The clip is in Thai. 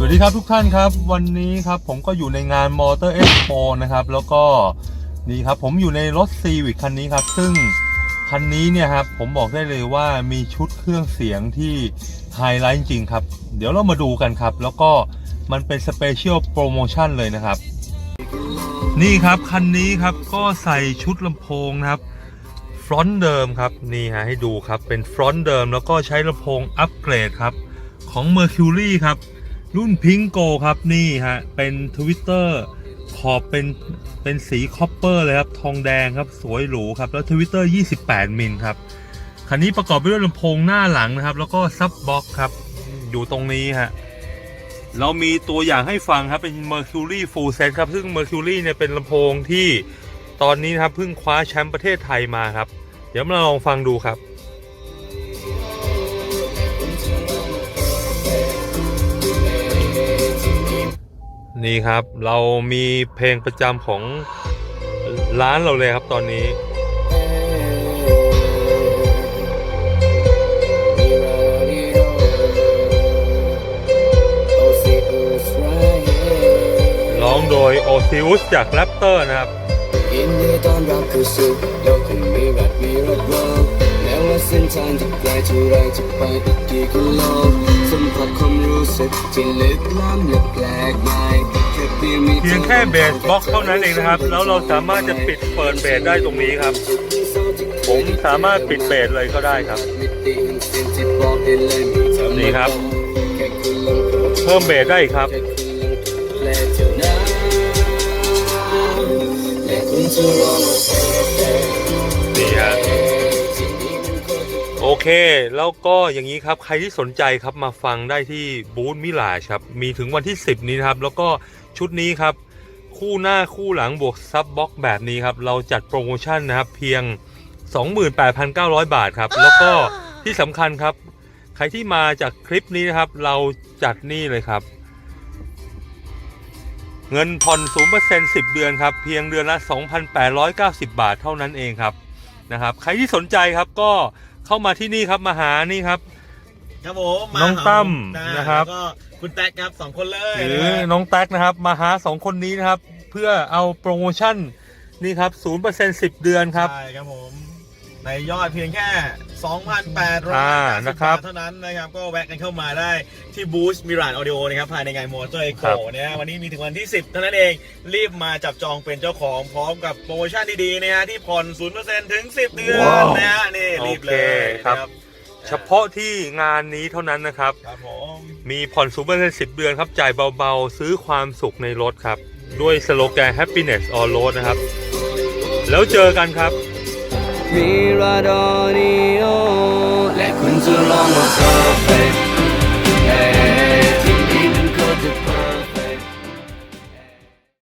สวัสดีครับทุกท่านครับวันนี้ครับผมก็อยู่ในงาน Motor Expo นะครับแล้วก็นี่ครับผมอยู่ในรถ Civic คันนี้ครับ ซึ่งคันนี้เนี่ยครับผมบอกได้เลยว่ามีชุดเครื่องเสียงที่ไฮไลท์จริงครับ เดี๋ยวเรามาดูกันครับ แล้วก็มันเป็นสเปเชียลโปรโมชั่นเลยนะครับ นี่ครับคันนี้ครับก็ใส่ชุดลำโพงนะครับฟรอนต์เดิมครับนี่ฮะให้ดูครับเป็นฟรอนต์เดิมแล้วก็ใช้ลำโพงอัปเกรดครับของ Mercury ครับ รุ่นพิงโกครับนี่ฮะ เป็นทวิตเตอร์ขอบเป็นเป็นสีคอปเปอร์เลยครับ ทองแดงครับสวยหรูครับ แล้วทวิตเตอร์ 28 มิลครับ คันนี้ประกอบไปด้วยลำโพงหน้าหลังนะครับ แล้วก็ซับบ็อกครับ อยู่ตรงนี้ฮะเรามีตัวอย่างให้ฟังครับ เป็น Mercury Full Set ครับ ซึ่ง Mercury เนี่ยเป็นลำโพงที่ตอนนี้นะครับเพิ่งคว้าแชมป์ประเทศไทยมาครับ เดี๋ยวมาลองฟังดูครับ นี่ครับ เรามีเพลงประจำของร้านเราเลยครับตอนนี้ร้องโดยโอซิอุสจากแรปเตอร์นะครับยินดีต้อนรับเข้าสู่โลกที่มีรักมีรักโลกแม้ว่าเส้นทางจะไกลเท่าไรจะไปอีกกี่กิโลสัมผัส สึกที่ลึกล้ำและแปลกใหม่เพียงแค่เบสบล็อกเท่านั้นเองนะครับ แล้วเราสามารถจะปิดเปิดเบสได้ตรงนี้ครับ ผมสามารถปิดเบสเลยก็ได้ครับนี่ครับ เพิ่มเบสได้ครับ โอเค แล้วก็อย่างนี้ครับ ใครที่สนใจครับมาฟังได้ที่บูธมิลาครับ มีถึงวันที่ 10 นี้นะครับ แล้วก็ชุดนี้ครับ คู่หน้าคู่หลังบวกซับบ็อกแบบนี้ครับ เราจัดโปรโมชั่นนะครับเพียง 28,900 บาทครับ แล้วก็ที่สำคัญครับ ใครที่มาจากคลิปนี้นะครับ เราจัดนี่เลยครับ เงินผ่อน0% 10 เดือนครับ เพียงเดือนละ 2,890 บาทเท่านั้นเองครับนะครับใครที่สนใจครับก็ เข้ามาที่นี่ครับมาหานี่ครับ ครับผมน้องตั้มานะครับ แล้วก็คุณแท็กครับสองคนเลยหรืนะอฮะน้องแท็กนะครับ มาหาสองคนนี้นะครับ เพื่อเอาโปรโมชั่นนี่ครับ0% 10เดือนครับ ใช่ครับผม ในยอดเพียงแค่ 2,800อ่านะครับเท่านั้นนะครับ ก็แวะกันเข้ามาได้ที่บูธมิรานออดิโอนะครับภายในงานมอเตอร์เอ็กครับโนะฮะวันนี้มีถึงวันที่ 10 เท่านั้นเอง รีบมาจับจองเป็นเจ้าของพร้อมกับโปรโมชั่นดีๆนะฮะที่ผ่อน 0%ถึง 10 เดือนนะฮะนี่รีบเลยโอเคครับนะเฉพาะที่งานนี้เท่านั้นนะครับครับผมมีผ่อน0% 10เดือนครับ จ่ายเบาๆ ซื้อความสุขในรถครับ ด้วยสโลแกน happiness on road นะครับ แล้วเจอกันครับ มิราดอนิโอและคุณจะลองมาฟัง